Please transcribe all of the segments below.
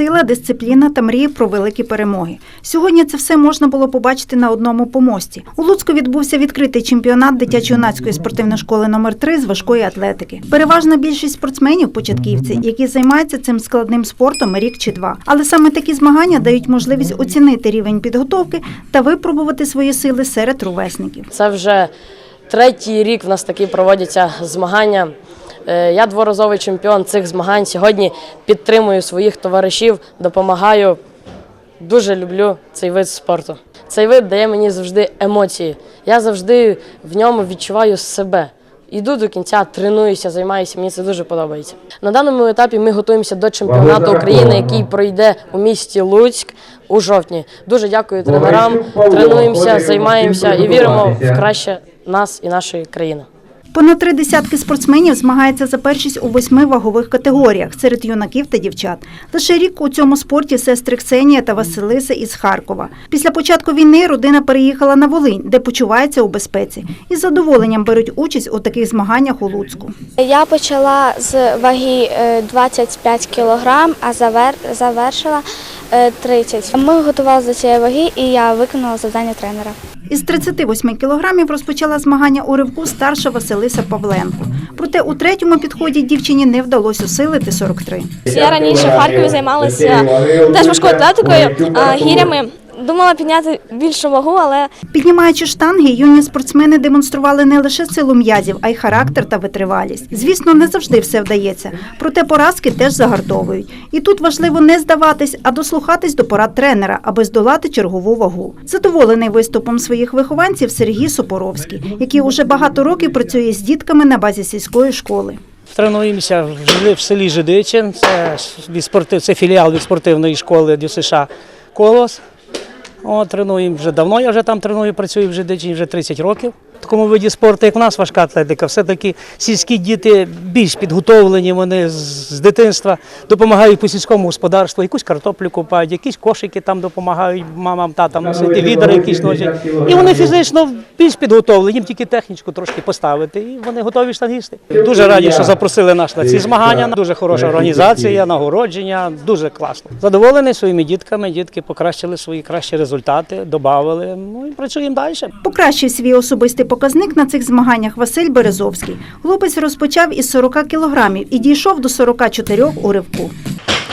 сила, дисципліна та мрії про великі перемоги. Сьогодні це все можна було побачити на одному помості. У Луцьку відбувся відкритий чемпіонат дитячо-юнацької спортивної школи номер 3 з важкої атлетики. Переважна більшість спортсменів початківці, які займаються цим складним спортом рік чи два. Але саме такі змагання дають можливість оцінити рівень підготовки та випробувати свої сили серед ровесників. Це вже третій рік в нас такі проводяться змагання. Е, Я дворазовий чемпіон цих змагань. Сьогодні підтримую своїх товаришів, допомагаю. Дуже люблю цей вид спорту. Цей вид дає мені завжди емоції. Я завжди в ньому відчуваю себе. Іду до кінця, тренуюся, займаюся, мені це дуже подобається. На даному етапі ми готуємося до чемпіонату України, який пройде у місті Луцьк у жовтні. Дуже дякую тренерам. Тренуємося, займаємося і віримо в краще нас і нашої країни. Понад три десятки спортсменів змагаються за першість у восьми вагових категоріях серед юнаків та дівчат. Лише рік у цьому спорті сестри Ксенія та Василиса із Харкова. Після початку війни родина переїхала на Волинь, де почувається у безпеці, і з задоволенням беруть участь у таких змаганнях у Луцьку. Я почала з ваги е, 25 кілограм, а завер- завершила е, 30. Ми готувалися до цієї ваги, і я виконала завдання тренера. Із 38 кілограмів розпочала змагання у ривку старша Василиса Павленко. Проте у третьому підході дівчині не вдалося усилити 43. Я раніше в Харкові займалася теж важкою атлетикою, а, гірями. Думала підняти більшу вагу, але Піднімаючи штанги, юні спортсмени демонстрували не лише силу м'язів, а й характер та витривалість. Звісно, не завжди все вдається, проте поразки теж загартовують. І тут важливо не здаватись, а дослухатись до порад тренера, аби здолати чергову вагу. Задоволений виступом своїх вихованців Сергій Сопоровський, який уже багато років працює з дітками на базі сільської школи. Тренуємося в жили- в селі Жидичин, це, від спортив, це філіал від спортивної школи ДЮСШ Колос. О, тренуємо вже давно, я вже там треную, працюю вже дичі вже 30 років. Такому виді спорту, як в нас важка атлетика, все-таки сільські діти більш підготовлені, вони з з дитинства допомагають по сільському господарству, якусь картоплю купають, якісь кошики там допомагають мамам, татам носити, відери якісь носять. І вони фізично більш підготовлені, їм тільки технічку трошки поставити, і вони готові штангісти. Дуже раді, що запросили нас на ці змагання. Дуже хороша організація, нагородження, дуже класно. Задоволений своїми дітками. Дітки покращили свої кращі результати, додали. Ну і працюємо далі. Покращив свій особистий показник на цих змаганнях Василь Березовський. Хлопець розпочав із 40 кілограмів і дійшов до 44 у ривку.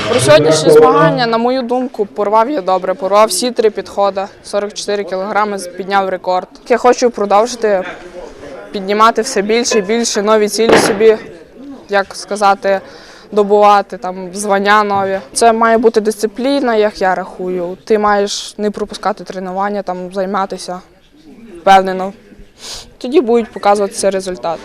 Про сьогоднішні змагання, на мою думку, порвав я добре. Порвав всі три підходи. 44 кілограми підняв рекорд. Я хочу продовжити піднімати все більше і більше нові цілі собі, як сказати, добувати там звання нові. Це має бути дисципліна, як я рахую. Ти маєш не пропускати тренування, там займатися впевнено. Тоді будуть показуватися результати.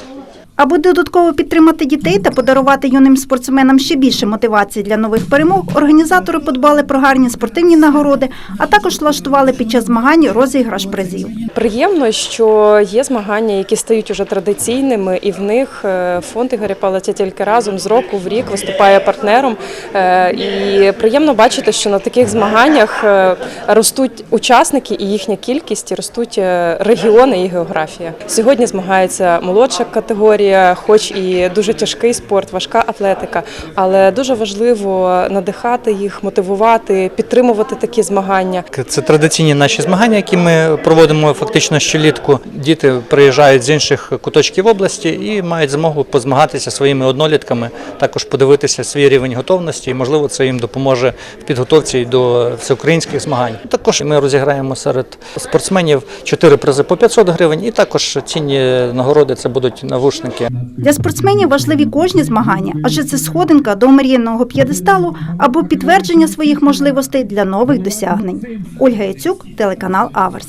Аби додатково підтримати дітей та подарувати юним спортсменам ще більше мотивації для нових перемог, організатори подбали про гарні спортивні нагороди, а також влаштували під час змагань розіграш призів. Приємно, що є змагання, які стають уже традиційними, і в них е, фонд Ігоря Палиця тільки разом з року в рік виступає партнером. Е, І приємно бачити, що на таких змаганнях е, ростуть учасники і їхня кількість, і ростуть е, регіони і географія. Сьогодні змагається молодша категорія, хоч і дуже тяжкий спорт, важка атлетика, але дуже важливо надихати їх, мотивувати, підтримувати такі змагання. Це традиційні наші змагання, які ми проводимо фактично щолітку. Діти приїжджають з інших куточків області і мають змогу позмагатися своїми однолітками, також подивитися свій рівень готовності, і можливо це їм допоможе в підготовці до всеукраїнських змагань. Також ми розіграємо серед спортсменів чотири призи по 500 гривень, і також цінні нагороди це будуть навушники. Для спортсменів важливі кожні змагання, адже це сходинка до омріяного п'єдесталу або підтвердження своїх можливостей для нових досягнень. Ольга Яцюк, телеканал Аверс.